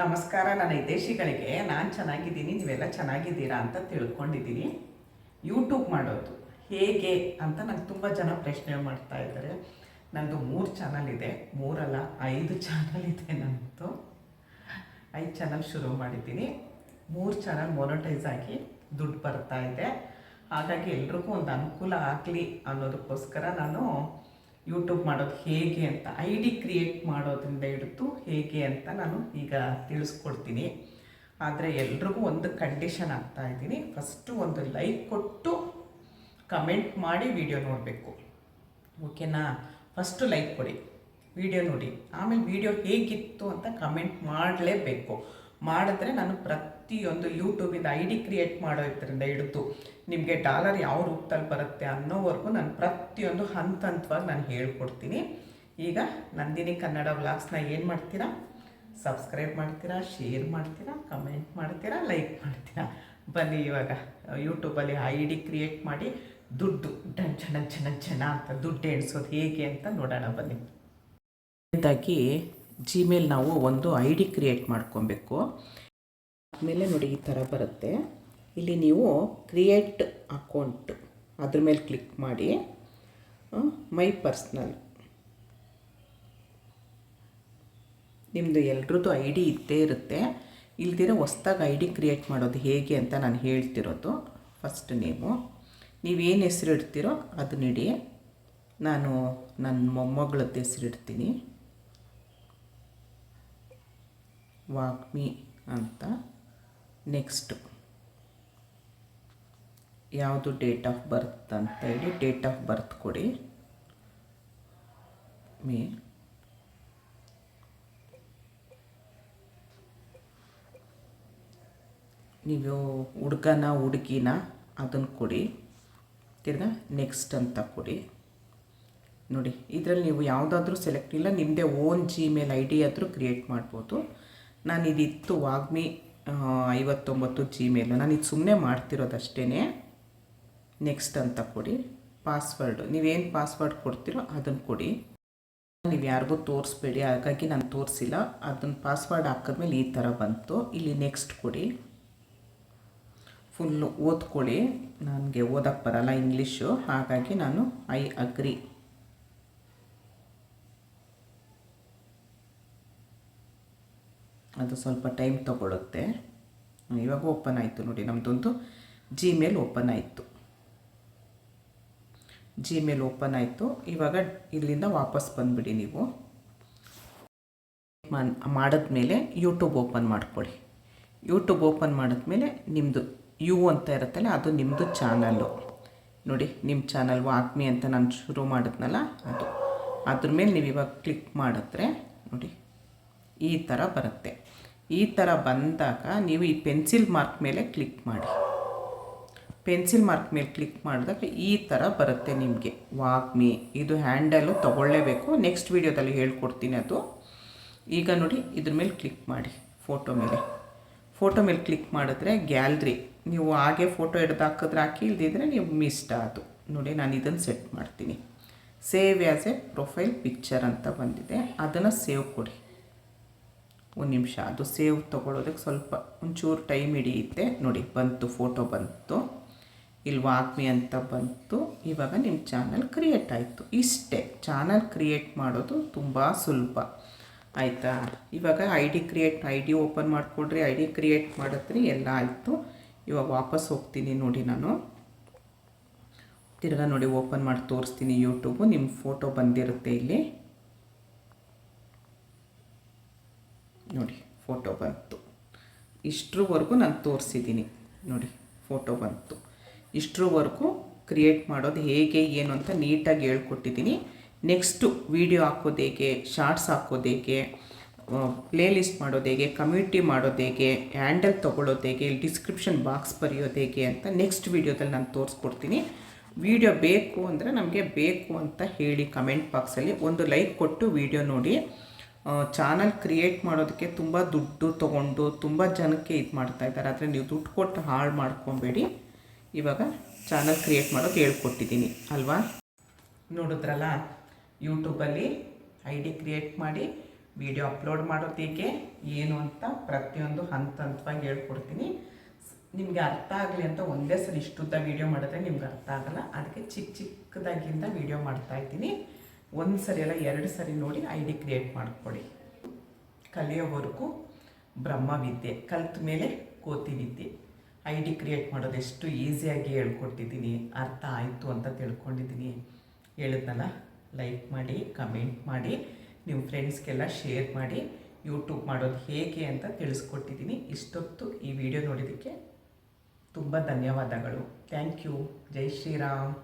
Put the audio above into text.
ನಮಸ್ಕಾರ, ನನ್ನ ಹಿತೈಷಿಗಳಿಗೆ ನಾನು ಚೆನ್ನಾಗಿದ್ದೀನಿ, ನೀವೆಲ್ಲ ಚೆನ್ನಾಗಿದ್ದೀರಾ ಅಂತ ತಿಳ್ಕೊಂಡಿದ್ದೀನಿ. ಯೂಟ್ಯೂಬ್ ಮಾಡೋದು ಹೇಗೆ ಅಂತ ನಂಗೆ ತುಂಬ ಜನ ಪ್ರಶ್ನೆ ಮಾಡ್ತಾ ಇದ್ದಾರೆ. ನನ್ನದು ಮೂರು ಚಾನಲ್ ಇದೆ. ಮೂರಲ್ಲ, ಐದು ಚಾನಲ್ ಇದೆ ನನ್ನದು ಐದು ಚಾನಲ್ ಶುರು ಮಾಡಿದ್ದೀನಿ. ಮೂರು ಚಾನಲ್ ಮೊನಟೈಸ್ ಆಗಿ ದುಡ್ಡು ಬರ್ತಾ ಇದೆ. ಹಾಗಾಗಿ ಎಲ್ರಿಗೂ ಒಂದು ಅನುಕೂಲ ಆಗಲಿ ಅನ್ನೋದಕ್ಕೋಸ್ಕರ ನಾನು ಯೂಟ್ಯೂಬ್ ಮಾಡೋದು ಹೇಗೆ ಅಂತ ಐ ಡಿ ಕ್ರಿಯೇಟ್ ಮಾಡೋದ್ರಿಂದ ಹಿಡಿದು ಹೇಗೆ ಅಂತ ನಾನು ಈಗ ತಿಳಿಸ್ಕೊಡ್ತೀನಿ. ಆದರೆ ಎಲ್ರಿಗೂ ಒಂದು ಕಂಡೀಷನ್ ಆಗ್ತಾ ಇದ್ದೀನಿ. ಫಸ್ಟು ಒಂದು ಲೈಕ್ ಕೊಟ್ಟು ಕಮೆಂಟ್ ಮಾಡಿ ವಿಡಿಯೋ ನೋಡಬೇಕು. ಓಕೆನಾ ಫಸ್ಟು ಲೈಕ್ ಕೊಡಿ ವಿಡಿಯೋ ನೋಡಿ. ಆಮೇಲೆ ವಿಡಿಯೋ ಹೇಗಿತ್ತು ಅಂತ ಕಮೆಂಟ್ ಮಾಡಲೇಬೇಕು. ಮಾಡಿದ್ರೆ ನಾನು ಪ್ರತಿಯೊಂದು ಯೂಟ್ಯೂಬಿಂದ ಐ ಡಿ ಕ್ರಿಯೇಟ್ ಮಾಡೋದ್ರಿಂದ ಹಿಡಿದು ನಿಮಗೆ ಡಾಲರ್ ಯಾವ ರೂಪದಲ್ಲಿ ಬರುತ್ತೆ ಅನ್ನೋವರೆಗೂ ನಾನು ಪ್ರತಿಯೊಂದು ಹಂತ ಹಂತವಾಗಿ ನಾನು ಹೇಳ್ಕೊಡ್ತೀನಿ. ಈಗ ನಂದಿನಿ ಕನ್ನಡ ವ್ಲಾಗ್ಸ್ನ ಏನು ಮಾಡ್ತೀರಾ? ಸಬ್ಸ್ಕ್ರೈಬ್ ಮಾಡ್ತೀರಾ? ಶೇರ್ ಮಾಡ್ತೀರಾ? ಕಮೆಂಟ್ ಮಾಡ್ತೀರಾ? ಲೈಕ್ ಮಾಡ್ತೀರಾ? ಬನ್ನಿ ಇವಾಗ ಯೂಟ್ಯೂಬಲ್ಲಿ ಐ ಡಿ ಕ್ರಿಯೇಟ್ ಮಾಡಿ ದುಡ್ಡು ಜನ ಜನ ಜನ ಅಂತ ದುಡ್ಡು ಎಣಿಸೋದು ಹೇಗೆ ಅಂತ ನೋಡೋಣ ಬನ್ನಿ. ಇದಾಗಿ ಜಿಮೇಲ್ ನಾವು ಒಂದು ಐ ಡಿ ಕ್ರಿಯೇಟ್ ಮಾಡ್ಕೊಬೇಕು. ಆಮೇಲೆ ನೋಡಿ ಈ ಥರ ಬರುತ್ತೆ. ಇಲ್ಲಿ ನೀವು ಕ್ರಿಯೇಟ್ ಅಕೌಂಟ್ ಅದ್ರ ಮೇಲೆ ಕ್ಲಿಕ್ ಮಾಡಿ ಮೈ ಪರ್ಸ್ನಲ್ ನಿಮ್ಮದು ಎಲ್ರದ್ದು ಐ ಡಿ ಇದ್ದೇ ಇರುತ್ತೆ. ಇಲ್ದಿರೋ ಹೊಸ್ದಾಗಿ ಐ ಡಿ ಕ್ರಿಯೇಟ್ ಮಾಡೋದು ಹೇಗೆ ಅಂತ ನಾನು ಹೇಳ್ತಿರೋದು. ಫಸ್ಟ್ ನೀವು ನೀವೇನು ಹೆಸರು ಇಡ್ತೀರೋ ಅದನ್ನಿಡಿ ನಾನು ನನ್ನ ಮೊಮ್ಮಗಳದ್ದು ಹೆಸರು ಇಡ್ತೀನಿ. ವಾಗ್ಮಿ ಅಂತ. ನೆಕ್ಸ್ಟು ಯಾವುದು ಡೇಟ್ ಆಫ್ ಬರ್ತ್ ಅಂತ ಹೇಳಿ ಡೇಟ್ ಆಫ್ ಬರ್ತ್ ಕೊಡಿ. ಮೇ. ನೀವು ಹುಡುಗನ, ಹುಡುಗಿನ ಅದನ್ನು ಕೊಡಿ. ತಿರ್ಗಾ ನೆಕ್ಸ್ಟ್ ಅಂತ ಕೊಡಿ. ನೋಡಿ, ಇದರಲ್ಲಿ ನೀವು ಯಾವುದಾದ್ರೂ ಸೆಲೆಕ್ಟ್ ಇಲ್ಲ ನಿಮ್ಮದೇ ಓನ್ ಜಿಮೇಲ್ ಐ ಡಿ ಆದರೂ ಕ್ರಿಯೇಟ್ ಮಾಡ್ಬೋದು. ನಾನು ಇದಿತ್ತು ವಾಗ್ಮಿ ಐವತ್ತೊಂಬತ್ತು ಜಿಮೇಲು ನಾನು ಇದು ಸುಮ್ಮನೆ ಮಾಡ್ತಿರೋದಷ್ಟೇ ನೆಕ್ಸ್ಟ್ ಅಂತ ಕೊಡಿ. ಪಾಸ್ವರ್ಡು ನೀವೇನು ಪಾಸ್ವರ್ಡ್ ಕೊಡ್ತೀರೋ ಅದನ್ನು ಕೊಡಿ. ನೀವು ಯಾರಿಗೂ ತೋರಿಸ್ಬೇಡಿ. ಹಾಗಾಗಿ ನಾನು ತೋರಿಸಿಲ್ಲ. ಅದನ್ನು ಪಾಸ್ವರ್ಡ್ ಹಾಕಿದ್ಮೇಲೆ ಈ ಥರ ಬಂತು. ಇಲ್ಲಿ ನೆಕ್ಸ್ಟ್ ಕೊಡಿ. ಫುಲ್ಲು ಓದ್ಕೊಳ್ಳಿ. ನನಗೆ ಓದಕ್ಕೆ ಬರಲ್ಲ ಇಂಗ್ಲೀಷು ಹಾಗಾಗಿ ನಾನು ಐ ಅಗ್ರಿ ಅದು ಸ್ವಲ್ಪ ಟೈಮ್ ತೊಗೊಳುತ್ತೆ. ಇವಾಗ ಓಪನ್ ಆಯಿತು ನೋಡಿ ನಮ್ಮದೊಂದು ಜಿಮೇಲ್ ಓಪನ್ ಆಯಿತು. ಜಿಮೇಲ್ ಓಪನ್ ಆಯಿತು. ಇವಾಗ ಇಲ್ಲಿಂದ ವಾಪಸ್ ಬಂದುಬಿಡಿ ನೀವು. ಮಾಡಿದ್ಮೇಲೆ ಯೂಟ್ಯೂಬ್ ಓಪನ್ ಮಾಡ್ಕೊಳ್ಳಿ. ಯೂಟ್ಯೂಬ್ ಓಪನ್ ಮಾಡಿದ್ಮೇಲೆ ನಿಮ್ಮದು ಯು ಅಂತ ಇರುತ್ತಲ್ಲ, ಅದು ನಿಮ್ಮದು ಚಾನಲ್ಲು ನೋಡಿ ನಿಮ್ಮ ಚಾನಲ್ ವಾಗ್ಮಿ ಅಂತ ನಾನು ಶುರು ಮಾಡಿದ್ನಲ್ಲ, ಅದು. ಅದ್ರ ಮೇಲೆ ನೀವು ಇವಾಗ ಕ್ಲಿಕ್ ಮಾಡಿದ್ರೆ, ನೋಡಿ, ಈ ಥರ ಬರುತ್ತೆ. ಈ ಥರ ಬಂದಾಗ ನೀವು ಈ ಪೆನ್ಸಿಲ್ ಮಾರ್ಕ್ ಮೇಲೆ ಕ್ಲಿಕ್ ಮಾಡಿ. ಪೆನ್ಸಿಲ್ ಮಾರ್ಕ್ ಮೇಲೆ ಕ್ಲಿಕ್ ಮಾಡಿದಾಗ ಈ ಥರ ಬರುತ್ತೆ ನಿಮಗೆ. ವಾಗ್ಮಿ, ಇದು ಹ್ಯಾಂಡಲು ತೊಗೊಳ್ಳೇಬೇಕು. ನೆಕ್ಸ್ಟ್ ವೀಡಿಯೋದಲ್ಲಿ ಹೇಳ್ಕೊಡ್ತೀನಿ ಅದು. ಈಗ ನೋಡಿ, ಇದ್ರ ಮೇಲೆ ಕ್ಲಿಕ್ ಮಾಡಿ ಫೋಟೋ ಮೇಲೆ. ಫೋಟೋ ಮೇಲೆ ಕ್ಲಿಕ್ ಮಾಡಿದ್ರೆ ಗ್ಯಾಲ್ರಿ ನೀವು ಹಾಗೆ ಫೋಟೋ ಹಿಡ್ದು ಹಾಕಿದ್ರೆ ಹಾಕಿ, ಇಲ್ದಿದ್ರೆ ನೀವು ಮಿಸ್ಟ ಅದು. ನೋಡಿ, ನಾನು ಇದನ್ನು ಸೆಟ್ ಮಾಡ್ತೀನಿ. Save as a profile picture ಅಂತ ಬಂದಿದೆ. ಅದನ್ನು ಸೇವ್ ಕೊಡಿ. ಒಂದು ನಿಮಿಷ. ಅದು ಸೇವ್ ತೊಗೊಳೋದಕ್ಕೆ ಸ್ವಲ್ಪ ಒಂಚೂರು ಟೈಮ್ ಹಿಡಿಯುತ್ತೆ. ನೋಡಿ, ಬಂತು, ಫೋಟೋ ಬಂತು. ಇಲ್ಲಿ ವಾಗ್ಮಿ ಅಂತ ಬಂತು. ಇವಾಗ ನಿಮ್ಮ ಚಾನಲ್ ಕ್ರಿಯೇಟ್ ಆಯಿತು. ಇಷ್ಟೇ, ಚಾನಲ್ ಕ್ರಿಯೇಟ್ ಮಾಡೋದು ತುಂಬ ಸುಲಭ. ಆಯಿತಾ? ಇವಾಗ I D create I D open ಮಾಡಿಕೊಡ್ರಿ. ಐ ಡಿ ಕ್ರಿಯೇಟ್ ಮಾಡಿದ್ರಿ ಎಲ್ಲ ಆಯಿತು. ಇವಾಗ ವಾಪಸ್ ಹೋಗ್ತೀನಿ ನೋಡಿ ನಾನು. ತಿರ್ಗಾ ನೋಡಿ, ಓಪನ್ ಮಾಡಿ ತೋರಿಸ್ತೀನಿ ಯೂಟ್ಯೂಬು. ನಿಮ್ಮ ಫೋಟೋ ಬಂದಿರುತ್ತೆ ಇಲ್ಲಿ. ನೋಡಿ ಫೋಟೋ ಬಂತು. ಇಷ್ಟರವರೆಗೂ ನಾನು ತೋರಿಸಿದ್ದೀನಿ ನೋಡಿ ಫೋಟೋ ಬಂತು. ಇಷ್ಟರವರೆಗೂ ಕ್ರಿಯೇಟ್ ಮಾಡೋದು ಹೇಗೆ, ಏನು ಅಂತ ನೀಟಾಗಿ ಹೇಳ್ಕೊಟ್ಟಿದ್ದೀನಿ ನೆಕ್ಸ್ಟು ವೀಡಿಯೋ ಹಾಕೋದು ಹೇಗೆ ಶಾರ್ಟ್ಸ್ ಹಾಕೋದು ಹೇಗೆ ಪ್ಲೇ ಲಿಸ್ಟ್ ಮಾಡೋದು ಹೇಗೆ ಕಮ್ಯುನಿಟಿ ಮಾಡೋದು ಹೇಗೆ ಹ್ಯಾಂಡಲ್ ತೊಗೊಳ್ಳೋದು ಹೇಗೆ ಡಿಸ್ಕ್ರಿಪ್ಷನ್ ಬಾಕ್ಸ್ ಬರೆಯೋದು ಹೇಗೆ ಅಂತ ನೆಕ್ಸ್ಟ್ ವೀಡಿಯೋದಲ್ಲಿ ನಾನು ತೋರಿಸ್ಕೊಡ್ತೀನಿ. ವಿಡಿಯೋ ಬೇಕು ಅಂದರೆ ನಮಗೆ ಬೇಕು ಅಂತ ಹೇಳಿ ಕಮೆಂಟ್ ಬಾಕ್ಸಲ್ಲಿ ಒಂದು ಲೈಕ್ ಕೊಟ್ಟು ವಿಡಿಯೋ ನೋಡಿ. ಚಾನಲ್ ಕ್ರಿಯೇಟ್ ಮಾಡೋದಕ್ಕೆ ತುಂಬ ದುಡ್ಡು ತೊಗೊಂಡು ತುಂಬ ಜನಕ್ಕೆ ಇದು ಮಾಡ್ತಾ ಇದ್ದಾರೆ. ಆದರೆ ನೀವು ದುಡ್ಡು ಕೊಟ್ಟು ಹಾಳು ಮಾಡ್ಕೊಬೇಡಿ. ಇವಾಗ ಚಾನಲ್ ಕ್ರಿಯೇಟ್ ಮಾಡೋದು ಹೇಳ್ಕೊಟ್ಟಿದ್ದೀನಿ. ಅಲ್ವಾ? ನೋಡಿದ್ರಲ್ಲ ಯೂಟ್ಯೂಬಲ್ಲಿ ಐ ಡಿ ಕ್ರಿಯೇಟ್ ಮಾಡಿ ವಿಡಿಯೋ ಅಪ್ಲೋಡ್ ಮಾಡೋದು ಹೇಗೆ, ಏನು ಅಂತ ಪ್ರತಿಯೊಂದು ಹಂತ ಹಂತವಾಗಿ ಹೇಳ್ಕೊಡ್ತೀನಿ. ನಿಮಗೆ ಅರ್ಥ ಆಗಲಿ ಅಂತ ಒಂದೇ ಸಲ ಇಷ್ಟುದ್ದ ವೀಡಿಯೋ ಮಾಡಿದ್ರೆ ನಿಮ್ಗೆ ಅರ್ಥ ಆಗಲ್ಲ. ಅದಕ್ಕೆ ಚಿಕ್ಕ ಚಿಕ್ಕದಾಗಿಂದ ವೀಡಿಯೋ ಮಾಡ್ತಾ ಇದ್ದೀನಿ. ಒಂದು ಸರಿ ಅಲ್ಲ, ಎರಡು ಸರಿ ನೋಡಿ ಐ ಡಿ ಕ್ರಿಯೇಟ್ ಮಾಡಿಕೊಡಿ ಕಲಿಯೋವರೆಗೂ ಬ್ರಹ್ಮವಿದ್ಯೆ, ಕಲ್ತ ಮೇಲೆ ಕೋತಿ ವಿದ್ಯೆ. ಐ ಡಿ ಕ್ರಿಯೇಟ್ ಮಾಡೋದು ಎಷ್ಟು ಈಸಿಯಾಗಿ ಹೇಳ್ಕೊಟ್ಟಿದ್ದೀನಿ, ಅರ್ಥ ಆಯಿತು ಅಂತ ತಿಳ್ಕೊಂಡಿದ್ದೀನಿ. ಹೇಳಿದ್ನಲ್ಲ ಲೈಕ್ ಮಾಡಿ ಕಮೆಂಟ್ ಮಾಡಿ ನಿಮ್ಮ ಫ್ರೆಂಡ್ಸ್ಗೆಲ್ಲ ಶೇರ್ ಮಾಡಿ ಯೂಟ್ಯೂಬ್ ಮಾಡೋದು ಹೇಗೆ ಅಂತ ತಿಳಿಸ್ಕೊಟ್ಟಿದ್ದೀನಿ. ಇಷ್ಟೊತ್ತು ಈ ವಿಡಿಯೋ ನೋಡಿದ್ದಕ್ಕೆ ತುಂಬ ಧನ್ಯವಾದಗಳು. ಥ್ಯಾಂಕ್ ಯು ಜೈ ಶ್ರೀರಾಮ್.